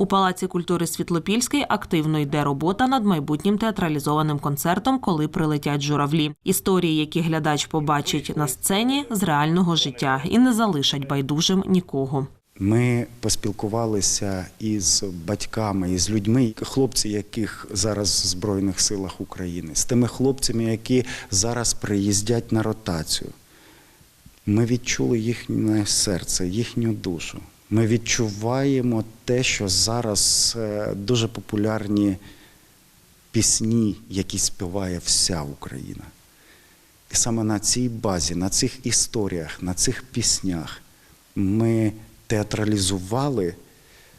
У Палаці культури Світлопільський активно йде робота над майбутнім театралізованим концертом, коли прилетять журавлі. Історії, які глядач побачить на сцені з реального життя, і не залишать байдужим нікого. Ми поспілкувалися із батьками, із людьми, хлопці, яких зараз в Збройних силах України, з тими хлопцями, які зараз приїздять на ротацію. Ми відчули їхнє серце, їхню душу. Ми відчуваємо те, що зараз е, дуже популярні пісні, які співає вся Україна. І саме на цій базі, на цих історіях, на цих піснях ми театралізували,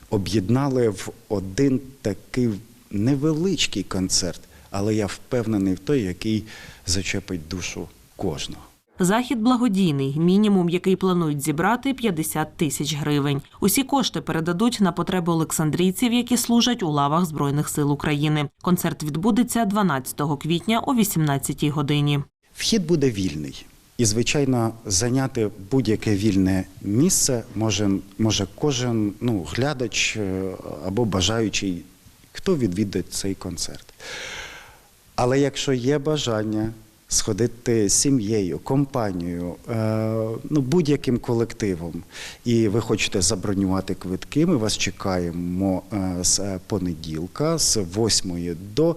об'єднали в один такий невеличкий концерт, але я впевнений в той, який зачепить душу кожного. Захід благодійний, мінімум, який планують зібрати 50 тисяч гривень. Усі кошти передадуть на потреби олександрійців, які служать у лавах Збройних сил України. Концерт відбудеться 12 квітня о 18-й годині. Вхід буде вільний. І, звичайно, зайняти будь-яке вільне місце може, може кожен ну, глядач е, або бажаючий, хто відвідає цей концерт. Але якщо є бажання сходити з сім'єю, компанією, е, ну, будь-яким колективом, і ви хочете забронювати квитки, ми вас чекаємо е, з понеділка, з 8 до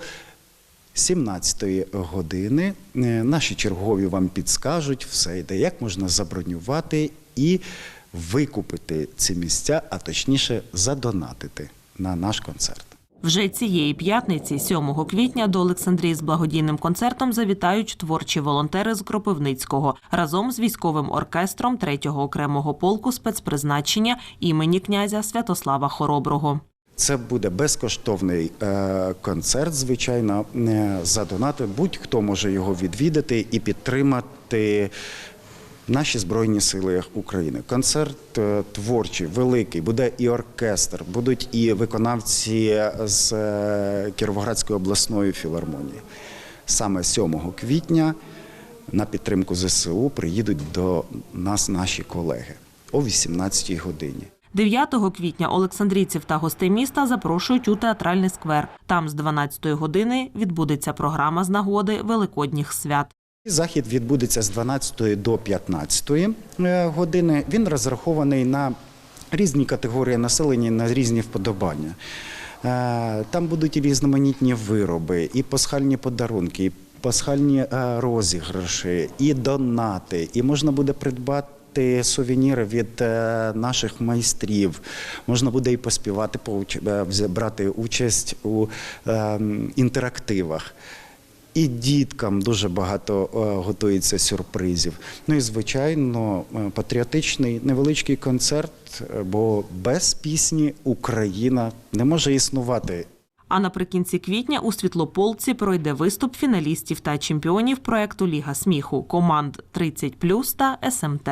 17 години е, наші чергові вам підскажуть все йде, як можна забронювати і викупити ці місця, а точніше задонатити на наш концерт. Вже цієї п'ятниці, 7 квітня, до Олександрії з благодійним концертом завітають творчі волонтери з Кропивницького разом з військовим оркестром 3-го окремого полку спецпризначення імені князя Святослава Хороброго. Це буде безкоштовний е, концерт, звичайно, е, за донати. Будь-хто може його відвідати і підтримати наші Збройні Сили України. Концерт е, творчий, великий, буде і оркестр, будуть і виконавці з е, Кіровоградської обласної філармонії. Саме 7 квітня на підтримку ЗСУ приїдуть до нас наші колеги о 18 годині. 9 квітня олександрійців та гостей міста запрошують у театральний сквер. Там з 12 години відбудеться програма з нагоди Великодніх свят. Захід відбудеться з 12 до 15 е, години. Він розрахований на різні категорії населення, на різні вподобання. Е, Там будуть і різноманітні вироби, і пасхальні подарунки, і пасхальні е, розіграші, і донати, і можна буде придбати. Сувеніри від наших майстрів можна буде і поспівати, брати участь у е, інтерактивах. І діткам дуже багато е, готується сюрпризів. Ну і звичайно, е, патріотичний невеличкий концерт, е, бо без пісні Україна не може існувати. А наприкінці квітня у Світлополці пройде виступ фіналістів та чемпіонів проекту Ліга сміху команд 30+, та СМТ.